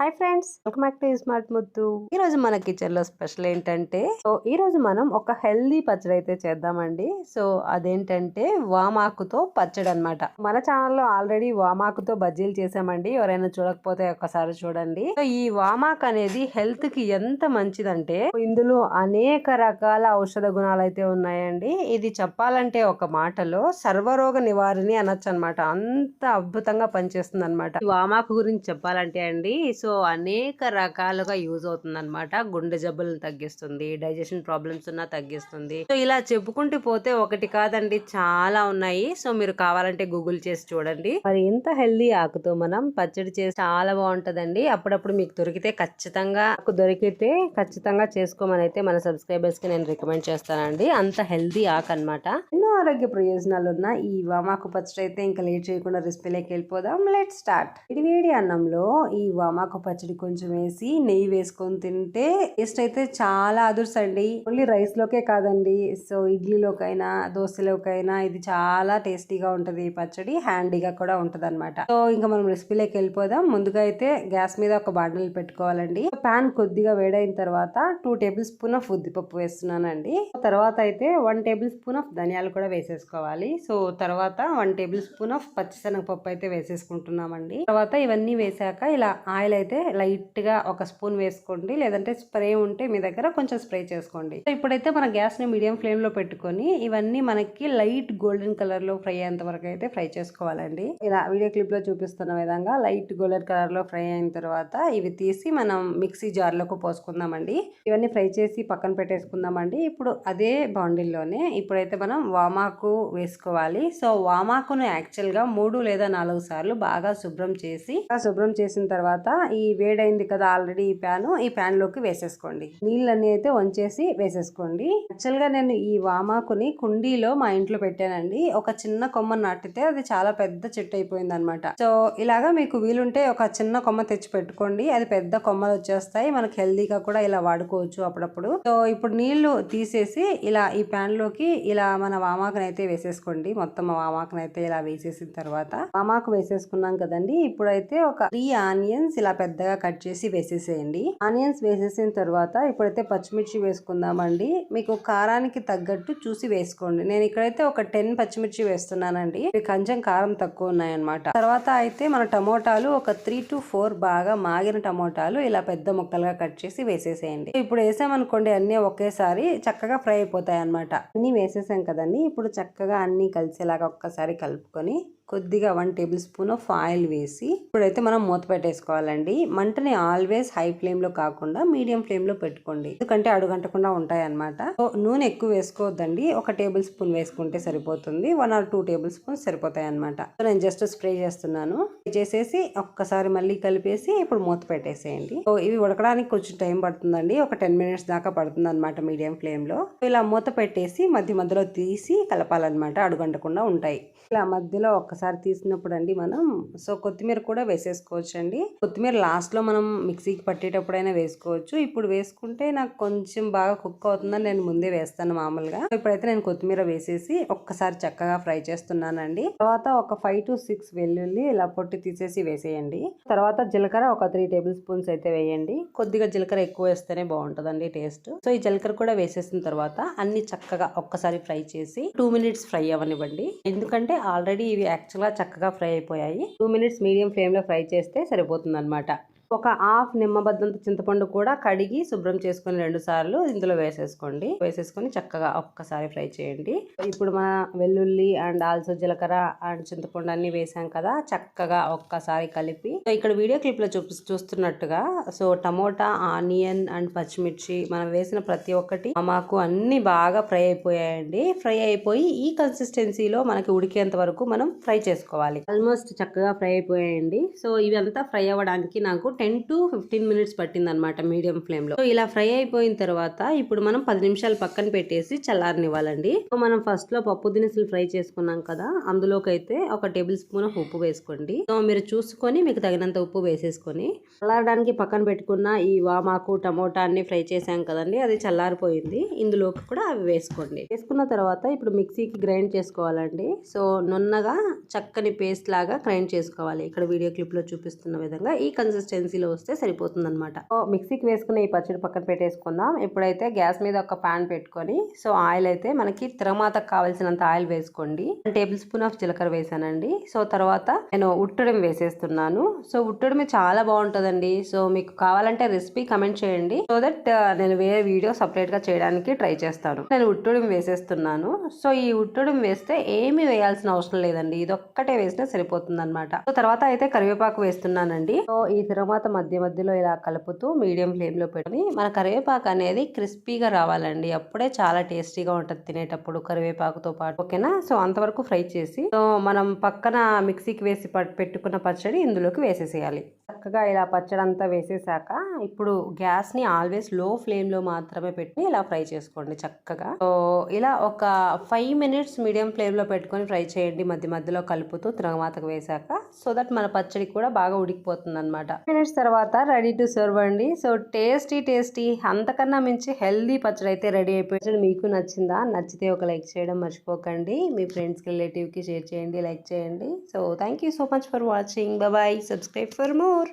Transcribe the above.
Hi friends welcome back to smart Muddu. ఈ రోజు మన కిచెన్లో స్పెషల్ ఏంటంటే సో ఈ రోజు మనం ఒక హెల్దీ పచ్చడి అయితే చేద్దామండి. సో అదేంటంటే వామాకుతో పచ్చడి అన్నమాట. మన ఛానల్లో ఆల్రెడీ వామాకుతో బజ్జీలు చేసామండి. ఎవరైనా చూడకపోతే ఒకసారి చూడండి. సో ఈ వామాక్ అనేది హెల్త్కి ఎంత మంచిదంటే ఇందులో అనేక రకాల ఔషధ గుణాలు అయితే ఉన్నాయండి. ఇది చెప్పాలంటే ఒక మాటలో సర్వరోగ నివారణి అనొచ్చు అనమాట అంత అద్భుతంగా పనిచేస్తుంది అనమాట వామాకు గురించి చెప్పాలంటే అండి సో సో అనేక రకాలుగా యూజ్ అవుతుంది అనమాట గుండె జబ్బులను తగ్గిస్తుంది డైజెషన్ ప్రాబ్లమ్స్ ఉన్నా తగ్గిస్తుంది. సో ఇలా చెప్పుకుంటూ పోతే ఒకటి కాదండి చాలా ఉన్నాయి. సో మీరు కావాలంటే గూగుల్ చేసి చూడండి. మరి ఇంత హెల్దీ ఆకుతో మనం పచ్చడి చేసి చాలా బాగుంటదండి. అప్పుడప్పుడు మీకు దొరికితే ఖచ్చితంగా దొరికితే ఖచ్చితంగా చేసుకోమని అయితే మన సబ్స్క్రైబర్స్కి నేను రికమెండ్ చేస్తానండి. అంత హెల్దీ ఆకు అన్నమాట ఎన్నో ఆరోగ్య ప్రయోజనాలు ఉన్న ఈ వామాకు పచ్చడి అయితే ఇంకా లేట్ చేయకుండా రెసిపీలోకి వెళ్ళిపోదాం. Let start. ఇది వేడి అన్నంలో ఈ వామాకు పచ్చడి కొంచెం వేసి నెయ్యి వేసుకొని తింటే టేస్ట్ అయితే చాలా అదుర్సండి. ఓన్లీ రైస్ లోకే కాదండి. సో ఇడ్లీలోకైనా దోశలోకైనా ఇది చాలా టేస్టీగా ఉంటది ఈ పచ్చడి. హ్యాండీగా కూడా ఉంటది అనమాట సో ఇంకా మనం రెసిపీలోకి వెళ్ళిపోదాం. ముందుగా అయితే గ్యాస్ మీద ఒక బాండలు పెట్టుకోవాలండి. పాన్ కొద్దిగా వేడైన తర్వాత టూ టేబుల్ స్పూన్ ఆఫ్ ఉద్దిపప్పు వేస్తున్నానండి. తర్వాత అయితే వన్ టేబుల్ స్పూన్ ఆఫ్ ధనియాలు కూడా వేసేసుకోవాలి. సో తర్వాత వన్ టేబుల్ స్పూన్ ఆఫ్ పచ్చిశనగపప్పు అయితే వేసేసుకుంటున్నామండి. తర్వాత ఇవన్నీ వేసాక ఇలా ఆయిల్ అయితే లైట్గా ఒక స్పూన్ వేసుకోండి. లేదంటే స్ప్రే ఉంటే మీ దగ్గర కొంచెం స్ప్రే చేసుకోండి. సో ఇప్పుడైతే మన గ్యాస్ని మీడియం ఫ్లేమ్లో పెట్టుకొని ఇవన్నీ మనకి లైట్ గోల్డెన్ కలర్లో ఫ్రై అయ్యేంత వరకు అయితే ఫ్రై చేసుకోవాలండి. ఇలా వీడియో క్లిప్లో చూపిస్తున్న విధంగా లైట్ గోల్డెన్ కలర్లో ఫ్రై అయిన తర్వాత ఇవి తీసి మనం మిక్సీ జార్లోకి పోసుకుందామండి. ఇవన్నీ ఫ్రై చేసి పక్కన పెట్టేసుకుందామండి. ఇప్పుడు అదే బాండిల్లోనే ఇప్పుడైతే మనం వామాకు వేసుకోవాలి. సో వామాకును యాక్చువల్గా మూడు లేదా నాలుగు సార్లు బాగా శుభ్రం చేసి శుభ్రం చేసిన తర్వాత ఈ ఈ వేడైంది కదా ఆల్రెడీ ఈ ప్యాను ఈ ప్యాన్లోకి వేసేసుకోండి. నీళ్ళన్నీ అయితే వంచేసి వేసేసుకోండి. యాక్చువల్గా నేను ఈ వామాకుని కుండీలో మా ఇంట్లో పెట్టానండి. ఒక చిన్న కొమ్మ నాటితే అది చాలా పెద్ద చెట్టు అయిపోయింది అనమాట సో ఇలాగా మీకు వీలుంటే ఒక చిన్న కొమ్మ తెచ్చి పెట్టుకోండి. అది పెద్ద కొమ్మలు వచ్చేస్తాయి. మనకి హెల్దీగా కూడా ఇలా వాడుకోవచ్చు అప్పుడప్పుడు. సో ఇప్పుడు నీళ్ళు తీసేసి ఇలా ఈ ప్యాన్లోకి ఇలా మన వామాకుని అయితే వేసేసుకోండి. మొత్తం వామాకుని అయితే ఇలా వేసేసిన తర్వాత. వామాకు వేసేసుకున్నాం కదండి. ఇప్పుడైతే ఒక త్రీ ఆనియన్స్ ఇలా పెద్దగా కట్ చేసి వేసేసేయండి. ఆనియన్స్ వేసేసిన తర్వాత ఇప్పుడైతే పచ్చిమిర్చి వేసుకుందామండి. మీకు కారానికి తగ్గట్టు చూసి వేసుకోండి. నేను ఇక్కడైతే ఒక టెన్ పచ్చిమిర్చి వేస్తున్నానండి. ఇవి కొంచెం కారం తక్కువ ఉన్నాయన్నమాట. తర్వాత అయితే మన టమోటాలు ఒక త్రీ టు ఫోర్ బాగా మాగిన టమోటాలు ఇలా పెద్ద ముక్కలుగా కట్ చేసి వేసేసేయండి. ఇప్పుడు వేసామనుకోండి అన్ని ఒకేసారి చక్కగా ఫ్రై అయిపోతాయి అనమాట అన్ని వేసేసాం కదండి. ఇప్పుడు చక్కగా అన్ని కలిసేలాగా ఒక్కసారి కలుపుకొని కొద్దిగా one tablespoon of oil వేసి ఇప్పుడైతే మనం మూత పెట్టేసుకోవాలండి. మంటని ఆల్వేస్ హై ఫ్లేమ్లో కాకుండా మీడియం ఫ్లేమ్లో పెట్టుకోండి. ఎందుకంటే అడుగంటకుండా ఉంటాయి అనమాట నూనె ఎక్కువ వేసుకోవద్దండి. ఒక టేబుల్ స్పూన్ వేసుకుంటే సరిపోతుంది. One or two tablespoons సరిపోతాయి అనమాట నేను జస్ట్ స్ప్రే చేస్తున్నాను. చేసేసి ఒక్కసారి మళ్ళీ కలిపేసి ఇప్పుడు మూత పెట్టేసేయండి. సో ఇవి ఉడకడానికి కొంచెం టైం పడుతుందండి. ఒక టెన్ మినిట్స్ దాకా పడుతుంది అనమాట మీడియం ఫ్లేమ్లో. ఇలా మూత పెట్టేసి మధ్య మధ్యలో తీసి కలపాలన్నమాట. అడుగంటకుండా ఉంటాయి. ఇలా మధ్యలో ఒకసారి తీసినప్పుడు అండి మనం. సో కొత్తిమీర కూడా వేసేసుకోవచ్చు అండి కొత్తిమీర లాస్ట్లో మనం మిక్సీకి పట్టేటప్పుడైనా వేసుకోవచ్చు. ఇప్పుడు వేసుకుంటే నాకు కొంచెం బాగా కుక్ అవుతుందని నేను ముందే వేస్తాను మామూలుగా. ఇప్పుడైతే నేను కొత్తిమీర వేసేసి ఒక్కసారి చక్కగా ఫ్రై చేస్తున్నానండి. తర్వాత ఒక ఫైవ్ టు సిక్స్ వెల్లుల్లి ఇలా పొట్టి తీసేసి వేసేయండి. తర్వాత జీలకర్ర ఒక త్రీ టేబుల్ స్పూన్స్ అయితే వేయండి. కొద్దిగా జీలకర్ర ఎక్కువ వేస్తేనే బాగుంటుందండి టేస్ట్. సో ఈ జీలకర్ర కూడా వేసేసిన తర్వాత అన్ని చక్కగా ఒక్కసారి ఫ్రై చేసి టూ మినిట్స్ ఫ్రై అవ్వనివ్వండి. ఎందుకంటే ఆల్రెడీ ఇవి యాక్చువల్గా చక్కగా ఫ్రై అయిపోయాయి. టూ మినిట్స్ మీడియం ఫ్లేమ్లో ఫ్రై చేస్తే సరిపోతుంది అనమాట ఒక హాఫ్ నిమ్మబద్దంత చింతపండు కూడా కడిగి శుభ్రం చేసుకొని రెండు సార్లు ఇందులో వేసేసుకోండి. వేసేసుకొని చక్కగా ఒక్కసారి ఫ్రై చేయండి. ఇప్పుడు మన వెల్లుల్లి అండ్ ఆల్సో జీలకర్ర అండ్ చింతపండు అన్ని వేసాం కదా చక్కగా ఒక్కసారి కలిపి. సో ఇక్కడ వీడియో క్లిప్లో చూపి చూస్తున్నట్టుగా సో టమోటా ఆనియన్ అండ్ పచ్చిమిర్చి మనం వేసిన ప్రతి ఒక్కటి మాకు అన్ని బాగా ఫ్రై అయిపోయాయండి. ఫ్రై అయిపోయి ఈ కన్సిస్టెన్సీలో మనకి ఉడికేంత వరకు మనం ఫ్రై చేసుకోవాలి. ఆల్మోస్ట్ చక్కగా ఫ్రై అయిపోయాయండి. సో ఇవంతా ఫ్రై అవ్వడానికి నాకు టెన్ టు ఫిఫ్టీన్ మినిట్స్ పట్టింది అనమాట మీడియం ఫ్లేమ్లో సో ఇలా ఫ్రై అయిపోయిన తర్వాత ఇప్పుడు మనం పది నిమిషాలు పక్కన పెట్టేసి చల్లారనివ్వాలండి. సో మనం ఫస్ట్లో పప్పు దినుసులు ఫ్రై చేసుకున్నాం కదా అందులోకైతే ఒక టేబుల్ స్పూన్ ఆఫ్ ఉప్పు వేసుకోండి. సో మీరు చూసుకొని మీకు తగినంత ఉప్పు వేసేసుకొని చల్లారడానికి పక్కన పెట్టుకున్న ఈ వామాకు టమోటా అన్ని ఫ్రై చేసాం కదండి అది చల్లారిపోయింది. ఇందులోకి కూడా అవి వేసుకోండి. వేసుకున్న తర్వాత ఇప్పుడు మిక్సీకి గ్రైండ్ చేసుకోవాలండి. సో నున్నగా చక్కని పేస్ట్ లాగా గ్రైండ్ చేసుకోవాలి. ఇక్కడ వీడియో క్లిప్లో చూపిస్తున్న విధంగా ఈ కన్సిస్టెన్సీ కన్సిస్టెన్సీలో వస్తే సరిపోతుంది అనమాట మిక్సీకి వేసుకుని ఈ పచ్చడి పక్కన పెట్టేసుకుందాం. ఇప్పుడైతే గ్యాస్ మీద ఒక ప్యాన్ పెట్టుకొని సో ఆయిల్ అయితే మనకి తిరమాతకు కావాల్సినంత ఆయిల్ వేసుకోండి. టేబుల్ స్పూన్ ఆఫ్ జీలకర్ర వేసానండి. సో తర్వాత నేను ఉట్టడం వేసేస్తున్నాను. సో ఉట్టడం చాలా బాగుంటుందండి. సో మీకు కావాలంటే రెసిపీ కమెంట్ చేయండి. సో దట్ నేను వేరే వీడియో సపరేట్గా చేయడానికి ట్రై చేస్తాను. నేను ఉట్టడం వేసేస్తున్నాను. సో ఈ ఉట్టడం వేస్తే ఏమీ వేయాల్సిన అవసరం లేదండి. ఇది ఒక్కటే వేసినా సరిపోతుంది అనమాట సో తర్వాత అయితే కరివేపాకు వేస్తున్నానండి. సో ఈ తర్వాత మధ్య మధ్యలో ఇలా కలుపుతూ మీడియం ఫ్లేమ్లో పెట్టుకుని మన కరివేపాకు అనేది క్రిస్పీగా రావాలండి. అప్పుడే చాలా టేస్టీగా ఉంటుంది తినేటప్పుడు కరివేపాకుతో పాటు. ఓకేనా? సో అంతవరకు ఫ్రై చేసి సో మనం పక్కన మిక్సీకి వేసి పెట్టుకున్న పచ్చడి ఇందులోకి వేసేసేయాలి. చక్కగా ఇలా పచ్చడి అంతా వేసేసాక ఇప్పుడు గ్యాస్ని ఆల్వేస్లో ఫ్లేమ్లో మాత్రమే పెట్టి ఇలా ఫ్రై చేసుకోండి చక్కగా. సో ఇలా ఒక ఫైవ్ మినిట్స్ మీడియం ఫ్లేమ్లో పెట్టుకొని ఫ్రై చేయండి. మధ్య మధ్యలో కలుపుతూ తిరగమాతకు వేసాక సో దట్ మన పచ్చడి కూడా బాగా ఉడికిపోతుంది అనమాట మినిట్స్ తర్వాత రెడీ టు సర్వ్ అండి. సో టేస్టీ టేస్టీ అంతకన్నా మించి హెల్దీ పచ్చడి అయితే రెడీ అయిపోయింది. మీకు నచ్చిందా? నచ్చితే ఒక లైక్ చేయడం మర్చిపోకండి. మీ ఫ్రెండ్స్కి రిలేటివ్కి షేర్ చేయండి లైక్ చేయండి. So thank you so much for watching. Bye. Subscribe for more.